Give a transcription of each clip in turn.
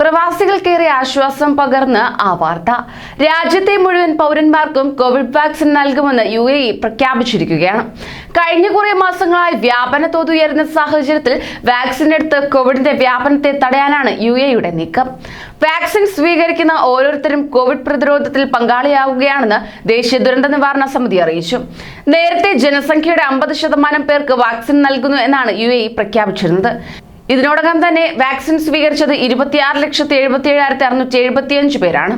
പ്രവാസികൾക്കേറെ ആശ്വാസം പകർന്ന് ആ വാർത്ത. രാജ്യത്തെ മുഴുവൻ പൗരന്മാർക്കും കോവിഡ് വാക്സിൻ നൽകുമെന്ന് യു എ പ്രഖ്യാപിച്ചിരിക്കുകയാണ്. കഴിഞ്ഞ കുറേ മാസങ്ങളായി വ്യാപന തോത് ഉയരുന്ന സാഹചര്യത്തിൽ വാക്സിൻ എടുത്ത് കോവിഡിന്റെ വ്യാപനത്തെ തടയാനാണ് യു എയുടെ നീക്കം. വാക്സിൻ സ്വീകരിക്കുന്ന ഓരോരുത്തരും കോവിഡ് പ്രതിരോധത്തിൽ പങ്കാളിയാവുകയാണെന്ന് ദേശീയ ദുരന്ത നിവാരണ സമിതി അറിയിച്ചു. നേരത്തെ ജനസംഖ്യയുടെ അമ്പത് ശതമാനം പേർക്ക് വാക്സിൻ നൽകുന്നു എന്നാണ് യു പ്രഖ്യാപിച്ചിരുന്നത്. ഇതിനോടകം തന്നെ വാക്സിൻ സ്വീകരിച്ചത് ഇരുപത്തിയാറ് ലക്ഷത്തി എഴുപത്തി ഏഴായിരത്തി അറുന്നൂറ്റി എഴുപത്തിയഞ്ച് പേരാണ്.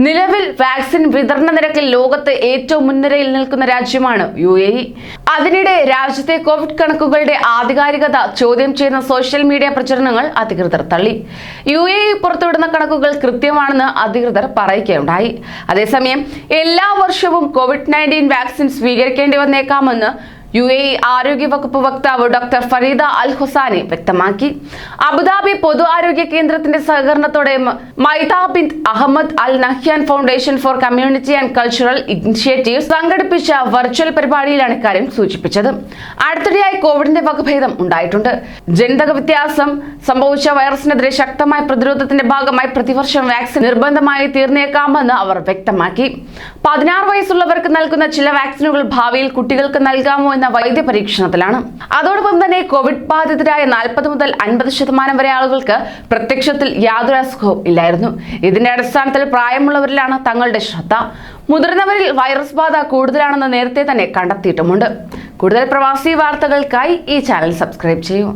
നിലവിൽ വാക്സിൻ വിതരണ നിരക്കിൽ ലോകത്ത് ഏറ്റവും മുൻനിരയിൽ നിൽക്കുന്ന രാജ്യമാണ് യു എ ഇ. അതിനിടെ രാജ്യത്തെ കോവിഡ് കണക്കുകളുടെ ആധികാരികത ചോദ്യം ചെയ്യുന്ന സോഷ്യൽ മീഡിയ പ്രചരണങ്ങൾ അധികൃതർ തള്ളി. യു എ ഇ പുറത്തുവിടുന്ന കണക്കുകൾ കൃത്യമാണെന്ന് അധികൃതർ പറയുകയുണ്ടായി. അതേസമയം എല്ലാ വർഷവും കോവിഡ് നയന്റീൻ വാക്സിൻ സ്വീകരിക്കേണ്ടി വന്നേക്കാമെന്ന് യു എ ഇ ആരോഗ്യ വകുപ്പ് വക്താവ് ഡോക്ടർ ഫരീദ അൽ ഹുസാനി വ്യക്തമാക്കി. അബുദാബി പൊതു ആരോഗ്യ കേന്ദ്രത്തിന്റെ സഹകരണത്തോടെ Maitha bin Ahmed Al Nahyan Foundation for Community and Cultural Initiative സംഘടിപ്പിച്ച വെർച്വൽ പരിപാടിയിലാണ് ഇക്കാര്യം സൂചിപ്പിച്ചത്. അടുത്തിടെയായി കോവിഡിന്റെ വകഭേദം ഉണ്ടായിട്ടുണ്ട്. ജനിതക വ്യത്യാസം സംഭവിച്ച വൈറസിനെതിരെ ശക്തമായ പ്രതിരോധത്തിന്റെ ഭാഗമായി പ്രതിവർഷം വാക്സിൻ നിർബന്ധമായി തീർന്നേക്കാമെന്ന് അവർ വ്യക്തമാക്കി. പതിനാറ് വയസ്സുള്ളവർക്ക് നൽകുന്ന ചില വാക്സിനുകൾ ഭാവിയിൽ കുട്ടികൾക്ക് നൽകാമോ എന്ന വൈദ്യ പരീക്ഷണത്തിലാണ് അതോടൊപ്പം തന്നെ കോവിഡ് ബാധിതരായ നാൽപ്പത് മുതൽ അൻപത് ശതമാനം വരെ ആളുകൾക്ക് പ്രത്യക്ഷത്തിൽ യാതൊരു അസുഖവും ഇല്ലായിരുന്നു. ഇതിന്റെ അടിസ്ഥാനത്തിൽ പ്രായമുള്ളവരിലാണ് തങ്ങളുടെ ശ്രദ്ധ. മുതിർന്നവരിൽ വൈറസ് ബാധ കൂടുതലാണെന്ന് നേരത്തെ തന്നെ കണ്ടെത്തിയിട്ടുമുണ്ട്. കൂടുതൽ പ്രവാസി വാർത്തകൾക്കായി ഈ ചാനൽ സബ്സ്ക്രൈബ് ചെയ്യൂ.